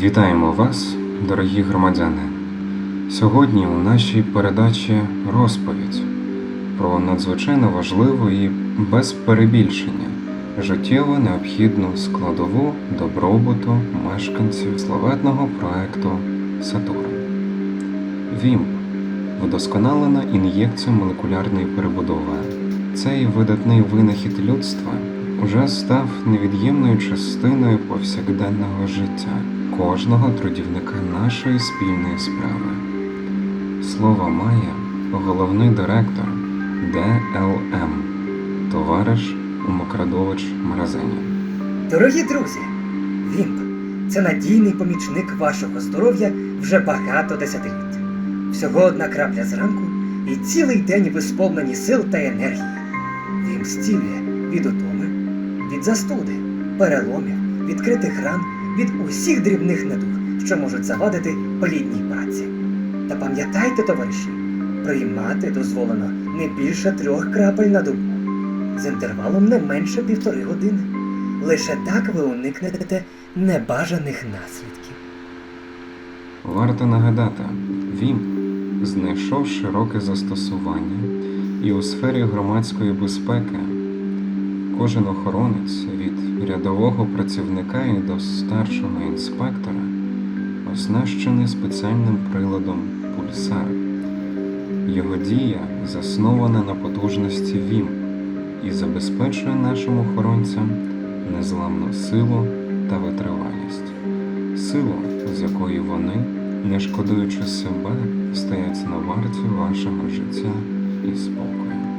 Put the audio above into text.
Вітаємо вас, дорогі громадяни. Сьогодні у нашій передачі розповідь про надзвичайно важливу і без перебільшення життєво необхідну складову добробуту мешканців славетного проекту Сатурн. ВІМП вдосконалена ін'єкція молекулярної перебудови. Цей видатний винахід людства уже став невід'ємною частиною повсякденного життя кожного трудівника нашої спільної справи. Слово має головний директор ДЛМ, товариш Умокрадович Мразені. Дорогі друзі, Вімп це надійний помічник вашого здоров'я вже багато десятиліть. Всього одна крапля зранку і цілий день ви сповнені сил та енергії. Вімп зцілює від утоми, від застуди, переломів, відкритих ран, від усіх дрібних недуг, що можуть завадити плідній праці. Та пам'ятайте, товариші, приймати дозволено не більше трьох крапель на добу з інтервалом не менше півтори години. Лише так ви уникнете небажаних наслідків. Варто нагадати, ВІМ знайшов широке застосування і у сфері громадської безпеки. Кожен охоронець від рядового працівника і до старшого інспектора оснащений спеціальним приладом пульсар. Його дія заснована на потужності ВІМ і забезпечує нашим охоронцям незламну силу та витривалість, силу, з якої вони, не шкодуючи себе, стоять на варті вашого життя і спокою.